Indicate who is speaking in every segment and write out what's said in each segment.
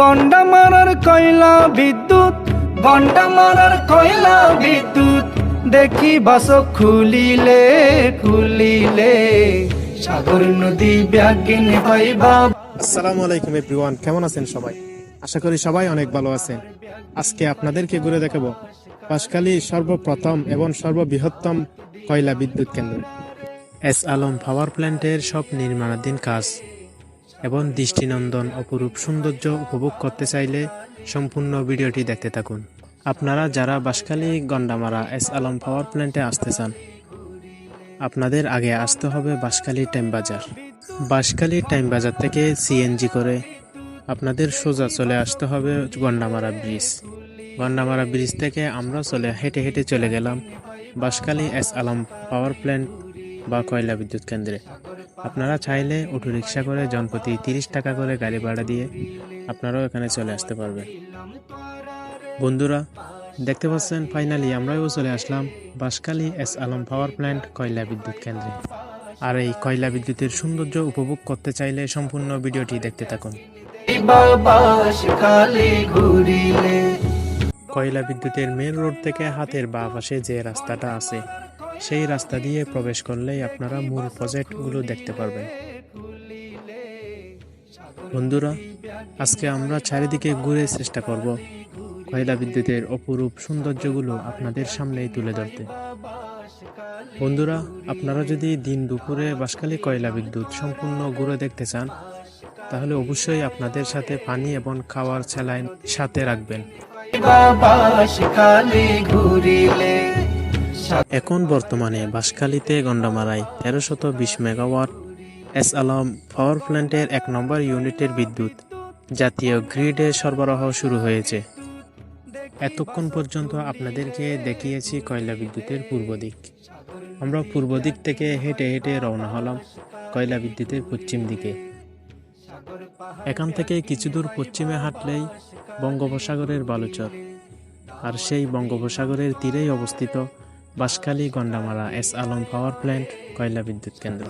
Speaker 1: গন্ডা মারার কয়লা বিদ্যুৎ, গন্ডা মারার কয়লা বিদ্যুৎ। দেখি বাস খুলিলে খুলিলে, সাগর নদী ব্যাগিন পাইবা
Speaker 2: আসসালামু আলাইকুম এভরিওয়ান কেমন আছেন সবাই? আশা করি সবাই অনেক ভালো আছেন। আজকে আপনাদেরকে ঘুরে দেখাবো পাশখালী সর্বপ্রথম এবং সর্ববৃহত্তম কয়লা বিদ্যুৎ কেন্দ্র। এস আলম পাওয়ার প্ল্যান্টের সব নির্মাণাধীন কাজ। এবং দৃষ্টিনন্দন অপরূপ সৌন্দর্য উপভোগ করতে চাইলে সম্পূর্ণ ভিডিওটি দেখতে থাকুন। আপনারা যারা বাঁশখালী গন্ডামারা, এস আলম পাওয়ার প্ল্যান্টে আসতে চান, আপনাদের আগে আসতে হবে বাঁশখালী টাইম বাজার। বাঁশখালী টাইম বাজার থেকে সিএনজি করে আপনাদের সোজা চলে আসতে হবে গন্ডামারা ব্রিজ। গন্ডামারা ব্রিজ থেকে আমরা চলে, হেঁটে হেঁটে চলে গেলাম Banshkhali S Alam power plant বা কয়লা বিদ্যুৎ কেন্দ্রে। আপনারা চাইলে অটো রিক্সা করে জনপ্রতি তিরিশ টাকা করে গাড়ি ভাড়া দিয়ে আপনারাও এখানে চলে আসতে পারবেন। বন্ধুরা, দেখতে পাচ্ছেন ফাইনালি আমরাও চলে আসলাম Banshkhali S Alam power plant কয়লা বিদ্যুৎ কেন্দ্রে। আর এই কয়লা বিদ্যুতের সৌন্দর্য উপভোগ করতে চাইলে সম্পূর্ণ ভিডিওটি দেখতে থাকুন। কয়লা বিদ্যুতের মেন রোড থেকে হাতের বা পাশে যে রাস্তাটা আছে সেই রাস্তা দিয়ে প্রবেশ করলেই আপনারা মূল প্রজেক্টগুলো দেখতে পারবেন। বন্ধুরা, আজকে আমরা চারিদিকে ঘুরে চেষ্টা করব কয়লা বিদ্যুতের অপরূপ সৌন্দর্যগুলো আপনাদের সামনেই তুলে ধরতে। বন্ধুরা, আপনারা যদি দিন দুপুরে বাঁশখালী কয়লা বিদ্যুৎ সম্পূর্ণ ঘুরে দেখতে চান, তাহলে অবশ্যই আপনাদের সাথে পানি এবং খাওয়ার স্যালাইন সাথে রাখবেন।
Speaker 1: ঘুরিলে
Speaker 2: এখন বর্তমানে বাঁশখালীতে গন্ডামারায় তেরোশত বিশ মেগাওয়াট এস আলম পাওয়ার প্ল্যান্টের এক নম্বর ইউনিটের বিদ্যুৎ। জাতীয় গ্রিডে সরবরাহ শুরু হয়েছে। এতক্ষণ পর্যন্ত আপনাদেরকে দেখিয়েছি কয়লা বিদ্যুতের পূর্ব দিক। আমরা পূর্ব দিক থেকে হেঁটে হেঁটে রওনা হলাম কয়লা বিদ্যুতের পশ্চিম দিকে। এখান থেকে কিছু দূর পশ্চিমে হাঁটলেই বঙ্গোপসাগরের বালুচর। আর সেই বঙ্গোপসাগরের তীরেই অবস্থিত Banshkhali Gandamara S Alam power plant কয়লা বিদ্যুৎ কেন্দ্র।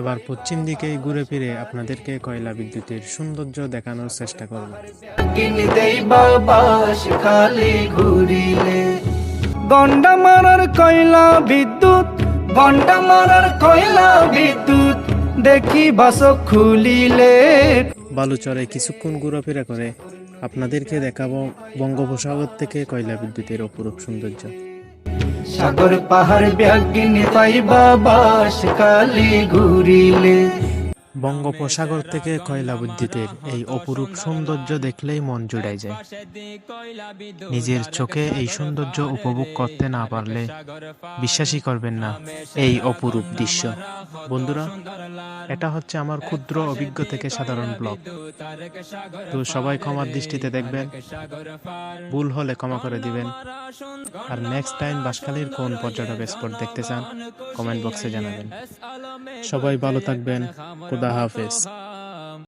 Speaker 2: এবার পশ্চিম দিকে ঘুরে ফিরে আপনাদেরকে কয়লা বিদ্যুতের সৌন্দর্য দেখানোর চেষ্টা করব।
Speaker 1: কিনি দেই বাস খালি ঘুরিলে। গন্ডা মারার কয়লা বিদ্যুৎ গন্ডামারার কয়লা বিদ্যুৎ দেখি বাস খুলিলে।
Speaker 2: বালুচরে কিছুক্ষণ ঘোরাফেরা করে আপনাদেরকে দেখাবো বঙ্গোপসাগর থেকে কয়লা বিদ্যুতের অপরূপ সৌন্দর্য।
Speaker 1: সাগর পাহাড় ব্যাগিনী পাইবা বাস কালী ঘুরিলে।
Speaker 2: বঙ্গোপসাগর থেকে কয়লা বিদ্যুতের এই অপরূপ সৌন্দর্য দেখলেই মন জুড়াই যায়। নিজের চোখে এই সৌন্দর্য উপভোগ করতে না পারলে বিশ্বাসই করবেন না এই অপরূপ দৃশ্য। বন্ধুরা, এটা হচ্ছে আমার ক্ষুদ্র অভিজ্ঞ থেকে সাধারণ ব্লগ। তো সবাই ক্ষমার দৃষ্টিতে দেখবেন, ভুল হলে ক্ষমা করে দিবেন। আর নেক্সট টাইম বাসখালীর কোন পর্যটক স্পট দেখতে চান কমেন্ট বক্সে জানাবেন। সবাই ভালো থাকবেন Brother Hafiz.